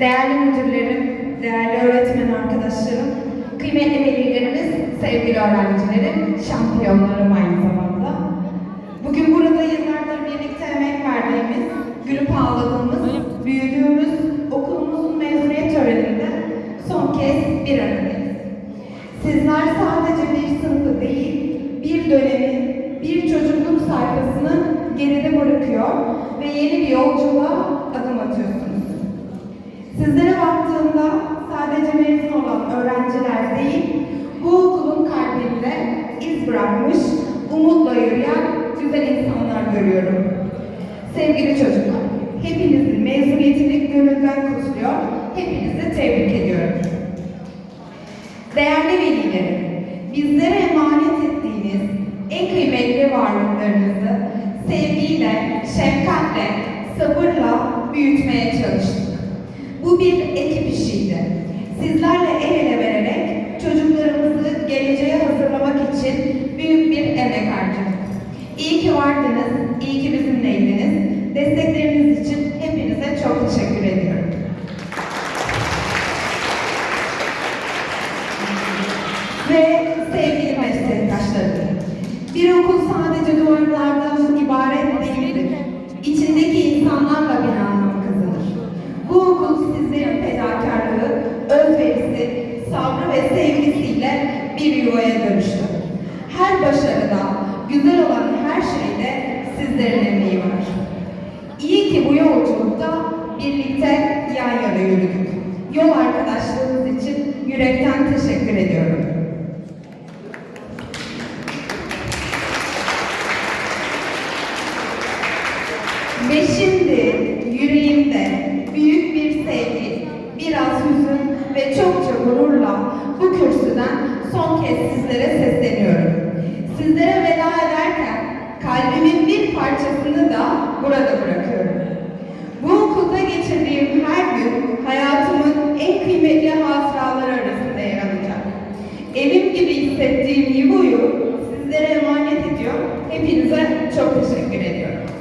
Değerli müdürlerim, değerli öğretmen arkadaşlarım, kıymetli velilerimiz, sevgili öğrencilerim, şampiyonlarım aynı zamanda. Bugün burada yıllardır birlikte emek verdiğimiz, gülüp ağladığımız, büyüdüğümüz okulumuzun mezuniyet töreninde son kez bir aradayız. Sizler sadece bir sınıfı değil, bir dönemi, bir çocukluk sayfasını geride bırakıyor ve yeni bir yolculuğa öğrenciler değil, bu okulun kalbinde iz bırakmış, umutla yürüyen güzel insanlar görüyorum. Sevgili çocuklar, hepinizin mezuniyetini gönülden kutluyor, hepinizi tebrik ediyorum. Değerli velilerim, bizlere emanet ettiğiniz en kıymetli varlıklarınızı sevgiyle, şefkatle, sabırla büyütmeye çalıştık. Bu bir ekip işiydi. Sizlerle el ele vererek çocuklarımızı geleceğe hazırlamak için büyük bir emek harcadık. İyi ki vardınız, iyi ki bizimleydiniz. Destekleriniz için hepinize çok teşekkür ediyorum. Ve sevgili meslektaşlarım, bir okul sadece duvarlardan ibaret değildir. İçindeki insanlarla bir anlam kazanır. Bu okul sizlerin fedakarlığı, özverisi, sabrı ve sevgisiyle bir yuvaya dönüştü. Her başarıda, güzel olan her şeyde sizlerin emeği var. İyi ki bu yolculukta birlikte yan yana yürüdük. Yol arkadaşlığınız için yürekten teşekkür ediyorum. Ve şimdi yüreğimde büyük bir sevgi, biraz hüzün ve çokça gururla bu kürsüden son kez sizlere sesleniyorum. Sizlere veda ederken kalbimin bir parçasını da burada bırakıyorum. Bu okulda geçirdiğim her gün hayatımın en kıymetli hatıraları arasında yer alacak. Evim gibi hissettiğim Yugo'yu sizlere emanet ediyor. Hepinize çok teşekkür ediyorum.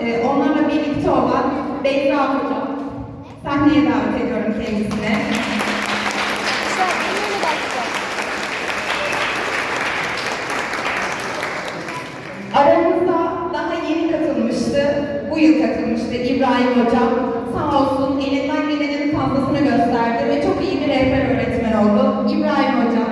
Eee, onlarla birlikte olan Beyza Hocam, sahneye davet ediyorum kendisine. Aramıza daha yeni katılmıştı, bu yıl katılmıştı İbrahim Hocam. Sağ olsun elinden gelenin fazlasını gösterdi ve çok iyi bir rehber öğretmen oldu. İbrahim Hocam.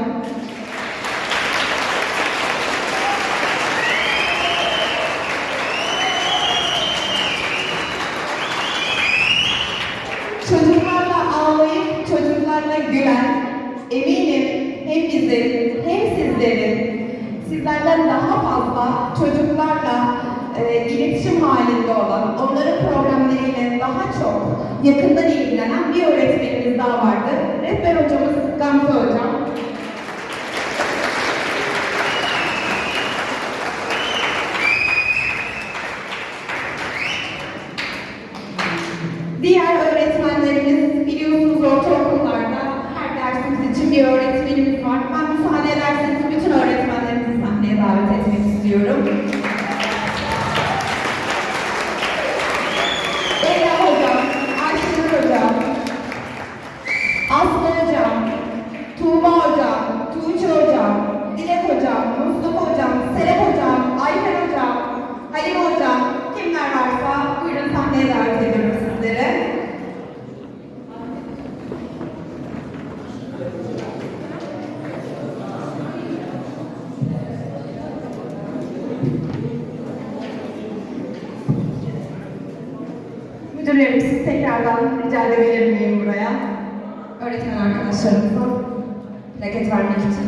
Çocuklarla ağlayıp çocuklarla gülen, eminim hem bizim hem sizlerin sizlerden daha fazla çocuklarla e, iletişim halinde olan, onların problemleriyle daha çok yakından ilgilenen bir öğretmenimiz daha vardı. Rehber hocamız Gamze Hocam. Diğer öğretmenlerimiz biliyorsunuz ortaokullarda her dersimiz için bir öğretmenimiz var. Ben müsaade ederseniz bütün öğretmenlerimizi Müdürlerim siz tekrardan rica edebilir miyim buraya? Öğretmen arkadaşlarımıza plaket vermek için.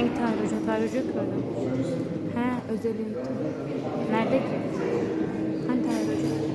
Hangi yok ki orada. He, özel eğitim. Nerede ki? Hangi tarih hoca?